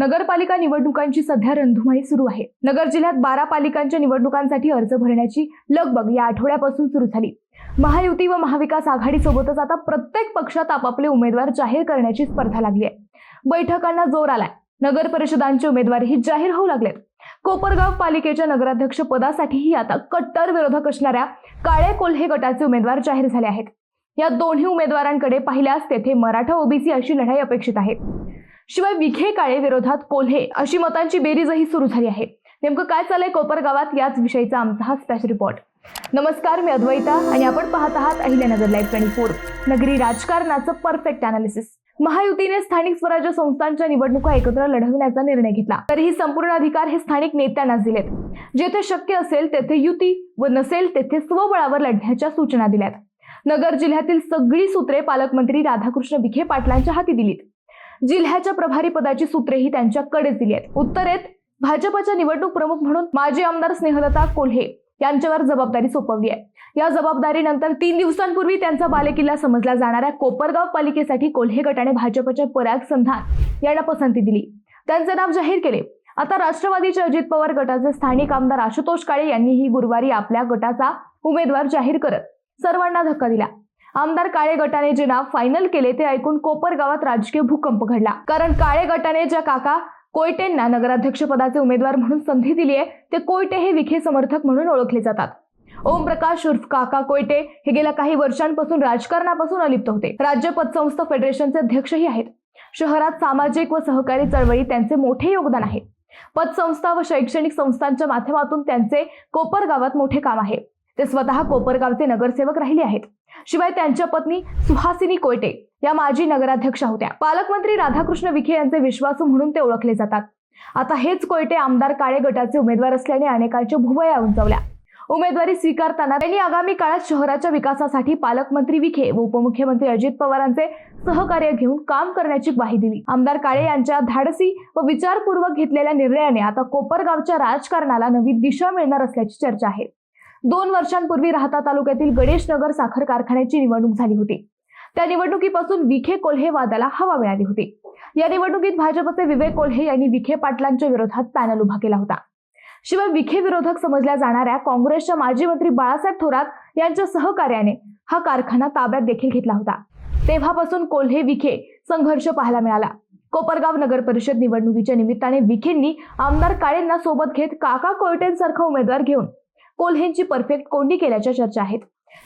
नगरपालिका निवडणुकांची सध्या रणधुमाळी सुरू आहे. नगर जिल्ह्यात बारा पालिकांच्या निवडणुकांसाठी अर्ज भरण्याची लगबग या आठवड्यापासून सुरू झाली. महायुती व महाविकास आघाडीसोबतच आता प्रत्येक पक्षात आपापले उमेदवार जाहीर करण्याची स्पर्धा लागली आहे. बैठकांना जोर आलाय. नगर परिषदांचे उमेदवारही जाहीर होऊ लागलेत. कोपरगाव पालिकेच्या नगराध्यक्ष पदासाठीही आता कट्टर विरोधक असणाऱ्या काळे कोल्हे गटाचे उमेदवार जाहीर झाले आहेत. या दोन्ही उमेदवारांकडे पाहिल्यास तेथे मराठा ओबीसी अशी लढाई अपेक्षित आहे. शिवाय विखे काळे विरोधात कोल्हे अशी मतांची बेरीजही सुरू झाली आहे. नेमकं काय चाललंय कोपरगावात याच विषयीचा आमचा हा स्पेशल रिपोर्ट नमस्कार मी अद्वैता आणि आपण पाहत आहात अहिल्यानगर लाईव्ह ट्वेंटी फोर नगरी राजकारणाचं परफेक्ट अनालिसिस महायुतीने स्थानिक स्वराज्य संस्थांच्या निवडणुका एकत्र लढवण्याचा निर्णय घेतला. तरीही संपूर्ण अधिकार हे स्थानिक नेत्यांनाच दिलेत. जेथे शक्य असेल तेथे युती व नसेल तेथे स्वबळावर लढण्याच्या सूचना दिल्यात. नगर जिल्ह्यातील सगळी सूत्रे पालकमंत्री राधाकृष्ण विखे पाटलांच्या हाती दिलीत. जिल्ह्याच्या प्रभारी पदाची सूत्रेही त्यांच्याकडेच दिली आहेत. उत्तरेत भाजपच्या निवडणूक प्रमुख म्हणून माजी आमदार स्नेहलता कोल्हे यांच्यावर जबाबदारी सोपवली आहे. या जबाबदारीनंतर तीन दिवसांपूर्वी त्यांचा बालेकिल्ला समजला जाणाऱ्या कोपरगाव पालिकेसाठी कोल्हे गटाने भाजपच्या पराग संधान यांना पसंती दिली. त्यांचे नाव जाहीर केले. आता राष्ट्रवादीचे अजित पवार गटाचे स्थानिक आमदार आशुतोष काळे यांनीही गुरुवारी आपल्या गटाचा उमेदवार जाहीर करत सर्वांना धक्का दिला. आमदार काळे गटाने जे नाव फायनल केले ते ऐकून कोपर गावात राजकीय भूकंप घडला. कारण काळे गटाने ज्या काका कोयटेंना नगराध्यक्ष पदाचे उमेदवार म्हणून संधी दिली आहे ते कोयटे हे विखे समर्थक म्हणून ओळखले जातात. ओमप्रकाश उर्फ काका कोयटे हे गेल्या काही वर्षांपासून राजकारणापासून अलिप्त होते. राज्य पतसंस्था फेडरेशनचे अध्यक्षही आहेत. शहरात सामाजिक व सहकारी चळवळी त्यांचे मोठे योगदान आहे. पतसंस्था व शैक्षणिक संस्थांच्या माध्यमातून त्यांचे कोपर गावात मोठे काम आहे. ते स्वतः कोपरगावचे नगरसेवक राहिले आहेत. शिवाय त्यांच्या पत्नी सुहासिनी कोयटे या माजी नगराध्यक्षा होत्या. पालकमंत्री राधाकृष्ण विखे यांचे विश्वासू म्हणून ते ओळखले जातात. आता हेच कोयटे आमदार काळे गटाचे उमेदवार असल्याने अनेकांच्या भुवया उंचावल्या. उमेदवारी स्वीकारताना त्यांनी आगामी काळात शहराच्या विकासासाठी पालकमंत्री विखे व उपमुख्यमंत्री अजित पवारांचे सहकार्य घेऊन काम करण्याची ग्वाही दिली. आमदार काळे यांच्या धाडसी व विचारपूर्वक घेतलेल्या निर्णयाने आता कोपरगावच्या राजकारणाला नवी दिशा मिळणार असल्याची चर्चा आहे. दोन वर्षांपूर्वी राहता तालुक्यातील गणेशनगर साखर कारखान्याची निवडणूक झाली होती. त्या निवडणुकीपासून विखे कोल्हे वादाला हवा मिळाली होती. या निवडणुकीत भाजपचे विवेक कोल्हे यांनी विखे पाटलांच्या विरोधात पॅनल उभा केला होता. शिवाय विखे विरोधक समजल्या जाणाऱ्या काँग्रेसच्या माजी मंत्री बाळासाहेब थोरात यांच्या सहकार्याने हा कारखाना ताब्यात देखील घेतला होता. तेव्हापासून कोल्हे विखे संघर्ष पाहायला मिळाला. कोपरगाव नगर परिषद निवडणुकीच्या निमित्ताने विखेंनी आमदार काळेंना सोबत घेत काका कोयटेंसारखा उमेदवार घेऊन कोल्हेंची परफेक्ट कोंडी केल्याच्या चर्चा आहेत.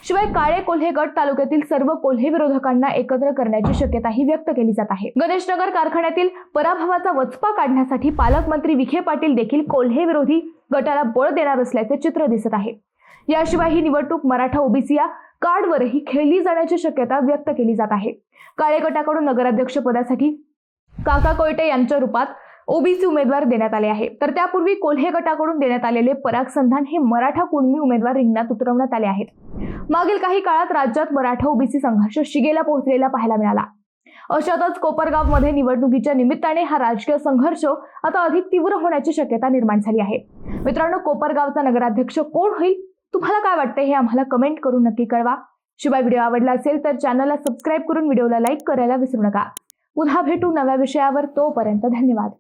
शिवाय काळे कोल्हे गट तालुक्यातील सर्व कोल्हे विरोधकांना एकत्र करण्याची शक्यताही व्यक्त केली जात आहे. गणेशनगर कारखान्यातील पराभवाचा वचपा काढण्यासाठी पालकमंत्री विखे पाटील देखील कोल्हे विरोधी गटाला बळ देणार असल्याचे चित्र दिसत आहे. याशिवाय ही निवडणूक मराठा ओबीसी या कार्डवरही खेळली जाण्याची शक्यता व्यक्त केली जात आहे. काळे गटाकडून नगराध्यक्ष पदासाठी काका कोयटे यांच्या रूपात ओबीसी उमेदवार देण्यात आले आहे तर त्यापूर्वी कोल्हे गटाकडून देण्यात आलेले पराग संधान हे मराठा कुणबी उमेदवार रिंगणात उतरवण्यात आले आहेत. मागील काही काळात राज्यात मराठा ओबीसी संघर्ष शिगेला पोहोचलेला पाहायला मिळाला. अशातच कोपरगावमध्ये निवडणुकीच्या निमित्ताने हा राजकीय संघर्ष आता अधिक तीव्र होण्याची शक्यता निर्माण झाली आहे. मित्रांनो कोपरगावचा नगराध्यक्ष कोण होईल? तुम्हाला काय वाटतं हे आम्हाला कमेंट करून नक्की कळवा. शिवाय व्हिडिओ आवडला असेल तर चॅनलला सबस्क्राईब करून व्हिडिओला लाईक करायला विसरू नका. पुन्हा भेटू नव्या विषयावर. तोपर्यंत धन्यवाद.